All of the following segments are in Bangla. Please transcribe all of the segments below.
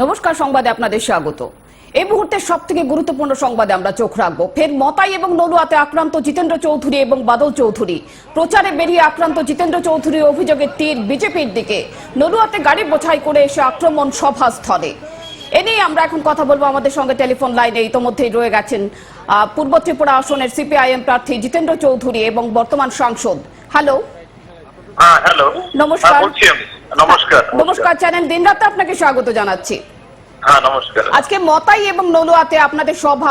নমস্কার সংবাদে আপনাদের স্বাগত। এই মুহূর্তে সব থেকে গুরুত্বপূর্ণ সংবাদে আমরা চোখ রাখব। ফের মতাই এবং নলুয়াতে আক্রান্ত জিতেন্দ্র চৌধুরী এবং বাদল চৌধুরী। প্রচারে বেরিয়ে আক্রান্ত জিতেন্দ্র চৌধুরীর অভিযোগের তীর বিজেপির দিকে। নলুয়াতে গাড়ি বোঝাই করে এসে আক্রমণ সভাস্থলে। এ নিয়ে আমরা এখন কথা বলব আমাদের সঙ্গে টেলিফোন লাইনে। ইতোমধ্যেই রয়ে গেছেন পূর্ব ত্রিপুরা আসনের সিপিআইএম প্রার্থী জিতেন্দ্র চৌধুরী এবং বর্তমান সাংসদ। হ্যালো। হ্যাঁ হ্যালো। নমস্কার। হ্যাঁ, বলছি আমি। নমস্কার। নমস্কার চ্যানেল। দিনরাতে আপনাকে স্বাগত জানাচ্ছি। হ্যাঁ নমস্কার আজকে মতাই এবং নলুয়াতে আপনাদের সভা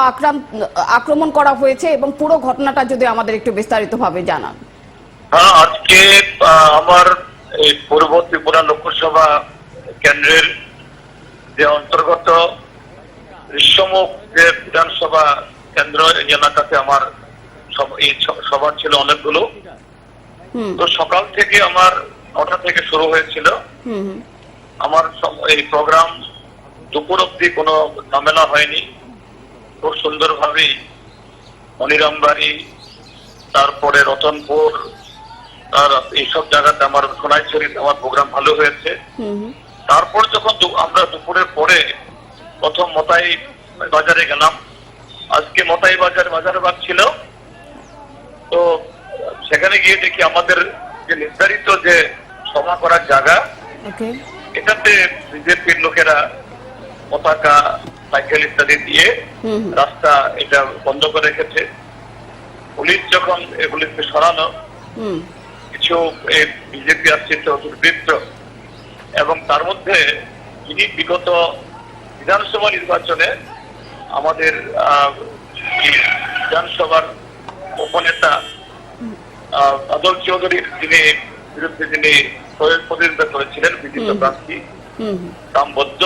আক্রমণ করা হয়েছে এবং পুরো ঘটনাটা যদি আমাদের একটু বিস্তারিতভাবে জানান। হ্যাঁ আজকে আমার এই পূর্ব ত্রিপুরা লোকসভা কেন্দ্রের যে অন্তর্গত ঋষ্যমুখ যে বিধানসভা কেন্দ্র এলাকাতে আমার সব- এই সভা ছিল অনেকগুলো। তো সকাল থেকে আমার নটা থেকে শুরু হয়েছিল। আমার এই প্রোগ্রাম দুপুর অব্দি কোনো ঝামেলা হয়নি। খুব সুন্দরভাবেই মনিরামবাড়ি তারপরে রতনপুর আর এইসব জায়গাতে আমার সোনাইছড়িতে আমার প্রোগ্রাম ভালো হয়েছে। তারপর যখন আমরা দুপুরের পরে প্রথম মতাই বাজারে গেলাম আজকে মতাই বাজার বাজারে বাগ ছিল। তো সেখানে গিয়ে দেখি আমাদের যে নির্ধারিত যে সভা করার জায়গা এটাতে বিজেপির লোকেরা পতাকা সাইকেল ইত্যাদি দিয়ে রাস্তা এটা বন্ধ করে রেখেছে। পুলিশ যখন এগুলিকে সরানো কিছু বিজেপি আশ্রিত দুর্বৃত্ত। এবং তার মধ্যে যিনি বিগত বিধানসভা নির্বাচনে আমাদের বিধানসভার উপনেতা আহ, বাদল চৌধুরীর যিনি বিরুদ্ধে যিনি প্রতিনিধিত্ব করেছিলেন বিজেপি প্রার্থী দামবদ্ধ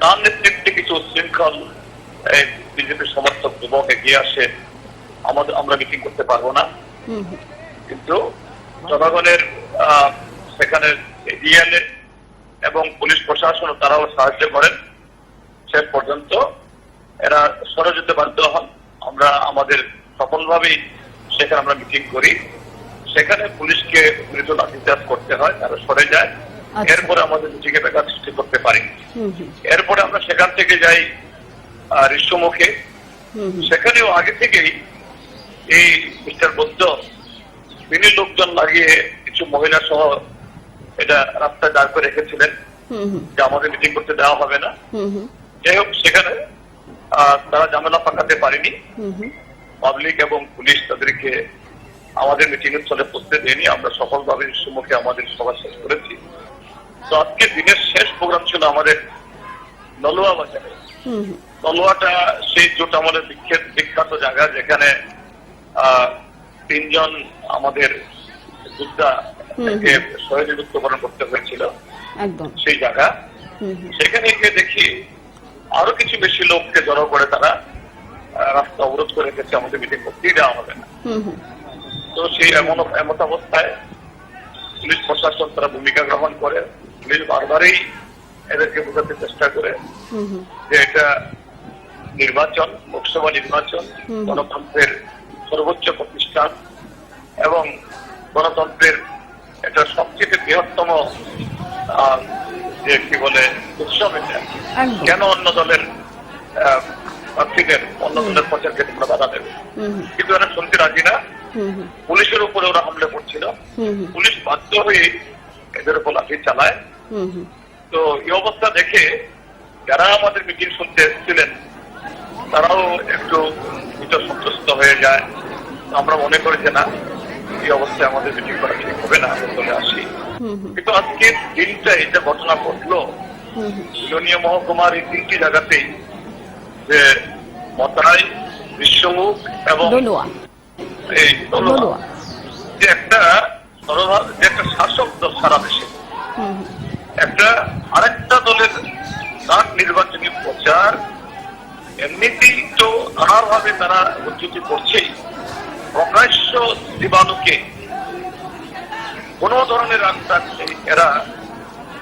তার নেতৃত্বে কিছু উচ্ছৃঙ্খল বিজেপি সমর্থক যুবক এগিয়ে আসে আমাদের আমরা মিটিং করতে পারব না। কিন্তু জনগণের সেখানে ডিএনএ এবং পুলিশ প্রশাসন তারাও সাহায্য করেন। শেষ পর্যন্ত এরা সরে যেতে বাধ্য হন। আমরা আমাদের সফলভাবেই সেখানে আমরা মিটিং করি। সেখানে পুলিশকে মৃত লাঠিচার্জ করতে হয় তারা সরে যায়। আচ্ছা। এরপরে আমাদের মিটিংয়ে ব্যাঘাত সৃষ্টি করতে পারি। এরপরে আমরা সেখান থেকে যাই ঋষ্যমুখে। সেখানেও আগে থেকেই এই মিস্টার বৌদ্ধ তিনি লোকজন লাগিয়ে কিছু মহিলা সহ এটা রাস্তায় দাঁড় করে রেখেছিলেন হুম হুম, যে আমাদের মিটিং করতে দেওয়া হবে না। যাই হোক সেখানে তারা ঝামেলা পাকাতে পারেনি। হুম হুম, পাবলিক এবং পুলিশ তাদেরকে আমাদের মিটিং এর স্থলে পৌঁছতে দেয়নি। আমরা সফলভাবে সম্মুখে আমাদের সভা শেষ করেছি। তো আজকে দিনের শেষ প্রোগ্রাম ছিল আমাদের নলুয়া বাজারে। হুম, সেই জোট আমলের বিখ্যাত বিখ্যাত জায়গা যেখানে তিনজন আমাদের যোদ্ধা। শহীদ বিভক্তকরণ করতে হয়েছিল। সেই জায়গা। সেখানে গিয়ে দেখি আরও কিছু বেশি লোককে জড়ো করে তারা রাস্তা অবরোধ করে রেখেছে আমাদের মিটিং করতেই দেওয়া হবে না। তো সেই এমন এমত অবস্থায় পুলিশ প্রশাসন তারা ভূমিকা গ্রহণ করে। পুলিশ বারবারই এদেরকে বোঝাতে চেষ্টা করে যে এটা নির্বাচন লোকসভা নির্বাচন গণতন্ত্রের সর্বোচ্চ প্রতিষ্ঠান এবং গণতন্ত্রের এটা সবচেয়ে বৃহত্তম যে কি বলে উৎসব এটা। কেন অন্য দলের প্রার্থীদের অন্য দলের প্রচারকে তোমরা বাধা দেবে? কিন্তু এরা শুনতে রাজি না। পুলিশের উপরে ওরা হামলা করছিল। পুলিশ বাধ্য হয়ে এদের উপর লাঠি চালায়। তো এই অবস্থা দেখে যারা আমাদের মিটিং শুনতে এসেছিলেন তারাও একটু ভীত সন্তুষ্ট হয়ে যায়। আমরা মনে করি যে না এই অবস্থায় আমাদের মিটিং করা ঠিক হবে না আমরা চলে আসি। হুম হুম, কিন্তু আজকে দিনটা এই যে ঘটনা ঘটলো হুম, মহকুমার এই তিনটি জায়গাতেই যে মতাই বিশ্বমুখ এবং এই যে একটা যে একটা শাসক দল সারা দেশে। একটা আরেকটা দলের নাট নির্বাচনী প্রচার এমনিতেই তো নানাভাবে তারা উদ্ধৃতি করছেই। প্রকাশ্য জীবাণুকে কোন ধরনের রাস্তা এরা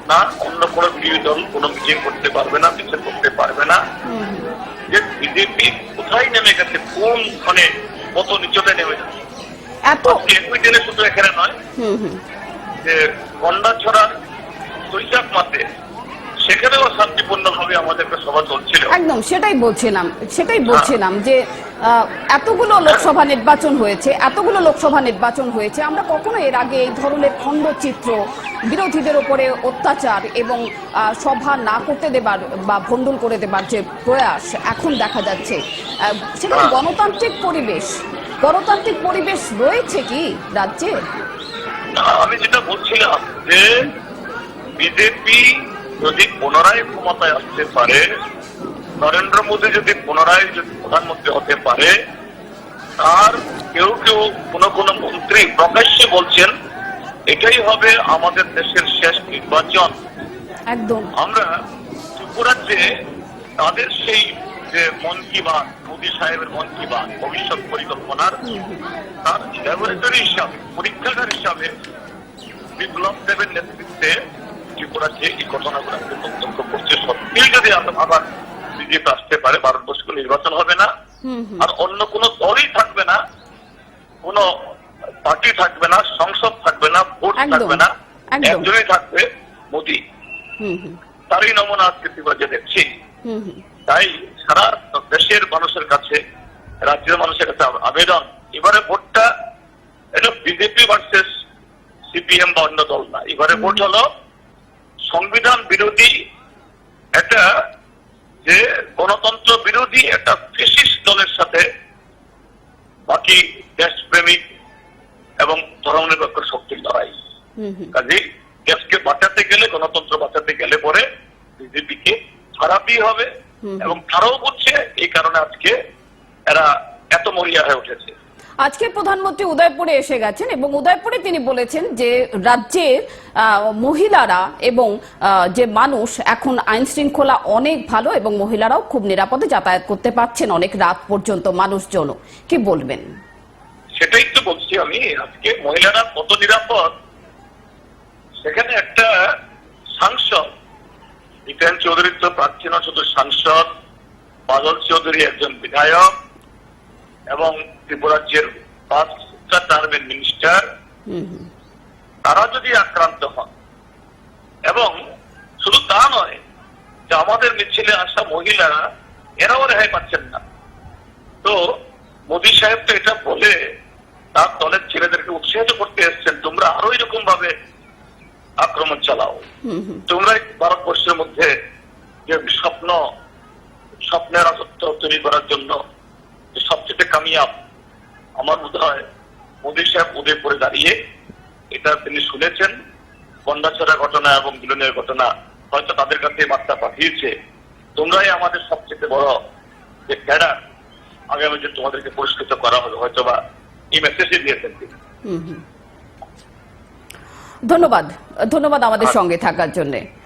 না অন্য কোনো বিরোধী দল কোনো মিটিং করতে পারবে না মিছিল করতে পারবে না। যে বিজেপি কোথায় নেমে গেছে কোন মানে কত নিচতে নেমে যাচ্ছে এত একই দিনে শুধু এখানে নয় যে হুম, যে বৈশাখ মাসে সেখানেও শান্তিপূর্ণ আমাদের একটা সভা চলছিল। একদম সেটাই বলছিলাম সেটাই বলছিলাম যে এতগুলো লোকসভা নির্বাচন হয়েছে এতগুলো লোকসভা নির্বাচন হয়েছে আমরা কখনো এর আগে এই ধরনের খণ্ডচিত্র বিরোধীদের উপরে অত্যাচার এবং সভা না করতে দেবার বা ভণ্ডুল করে দেবার যে প্রয়াস এখন দেখা যাচ্ছে সেখানে হ্যাঁ। গণতান্ত্রিক পরিবেশ গণতান্ত্রিক পরিবেশ রয়েছে কি রাজ্যে? আমি যেটা বলছিলাম যে বিজেপি যদি পুনরায় ক্ষমতায় আসতে পারে নরেন্দ্র মোদী যদি পুনরায় যদি প্রধানমন্ত্রী হতে পারে আর কেউ কেউ কোন কোন মন্ত্রী প্রকাশ্যে বলছেন এটাই হবে আমাদের দেশের শেষ নির্বাচন। একদম। আমরা ত্রিপুরাজ্যে তাদের সেই যে মন কি বাত মোদী সাহেবের মন কি বাত ভবিষ্যৎ পরিকল্পনার তার ল্যাবরেটরি হিসাবে পরীক্ষাগার হিসাবে বিপ্লব দেবের নেতৃত্বে ত্রিপুরাজ্যে এই ঘটনাগুলো তদন্ত করছে সত্যি যদি আবার- আবার বিজেপি আসতে পারে ভারতবর্ষ নির্বাচন হবে না। আর অন্য কোনো দলই থাকবে না কোন পার্টি থাকবে না সংসদ থাকবে না ভোট থাকবে না একজনই থাকবে মোদী। তারই নমুনা আজকে ত্রিপুরাজ্যে দেখছি। তাই সারা দেশের মানুষের কাছে রাজ্যের মানুষের কাছে আবেদন এবারে ভোটটা এটা বিজেপি ভার্সেস সিপিএম বা অন্য দল না। এবারে ভোট হলো সংবিধান বিরোধী একটা যে গণতন্ত্র বিরোধী একটা ফেসিস্ট দলের সাথে বাকি দেশপ্রেমিক এবং ধর্মনিরপেক্ষ শক্তির লড়াই। কাজে দেশকে বাঁচাতে গেলে গণতন্ত্র বাঁচাতে গেলে পরে বিজেপিকে খারাপই হবে এবং তারাও বুঝছে এই কারণে আজকে এরা এত মরিয়া হয়ে উঠেছে। আজকে প্রধানমন্ত্রী উদয়পুরে এসে গেছেন এবং উদয়পুরে তিনি বলেছেন যে রাজ্যের মহিলারা এবং যে মানুষ এখন আইন শৃঙ্খলা অনেক ভালো এবং মহিলারাও খুব নিরাপদে যাতায়াত করতে পারছেন অনেক রাত পর্যন্ত মানুষজন কি বলবেন? সেটাই তো বলছি আমি, আজকে মহিলারা কত নিরাপদ? সেখানে একটা সাংসদ, বিক্রান্ত চৌধুরী তো প্রার্থী সাংসদ, বাদল চৌধুরী একজন বিধায়ক এবং ত্রিপুরাজ্যের পাঁচটা টার্মের মিনিস্টার তারা যদি আক্রান্ত হন, এবং শুধু তা নয়, যে আমাদের মিছিলে আসা মহিলারা, এরাও রেহাই পাচ্ছেন না। তো মোদী সাহেব তো এটা বলে তার দলের ছেলেদেরকে উৎসাহিত করতে এসছেন, তোমরা আরও এরকম ভাবে আক্রমণ চালাও। তোমরা ভারতবর্ষের মধ্যে যে স্বপ্ন, স্বপ্নের রাজত্ব তৈরি করার জন্য সবচেয়ে কামিয়াব আমার বোধ হয় মোদী সাহেব উদয়পুরে দাঁড়িয়ে এটা তিনি শুনেছেন। বন্দাছড়া ঘটনা এবং বিলনের ঘটনা হয়তো তাদের কাছে বার্তা পাঠিয়েছে। তোমরাই আমাদের সবচেয়ে বড় যে ক্যাডার আগামী যে তোমাদেরকে পুরস্কৃত করা হবে হয়তো বা এই মেসেজই দিয়েছেন তিনি। হুম হুম। ধন্যবাদ ধন্যবাদ আমাদের সঙ্গে থাকার জন্য।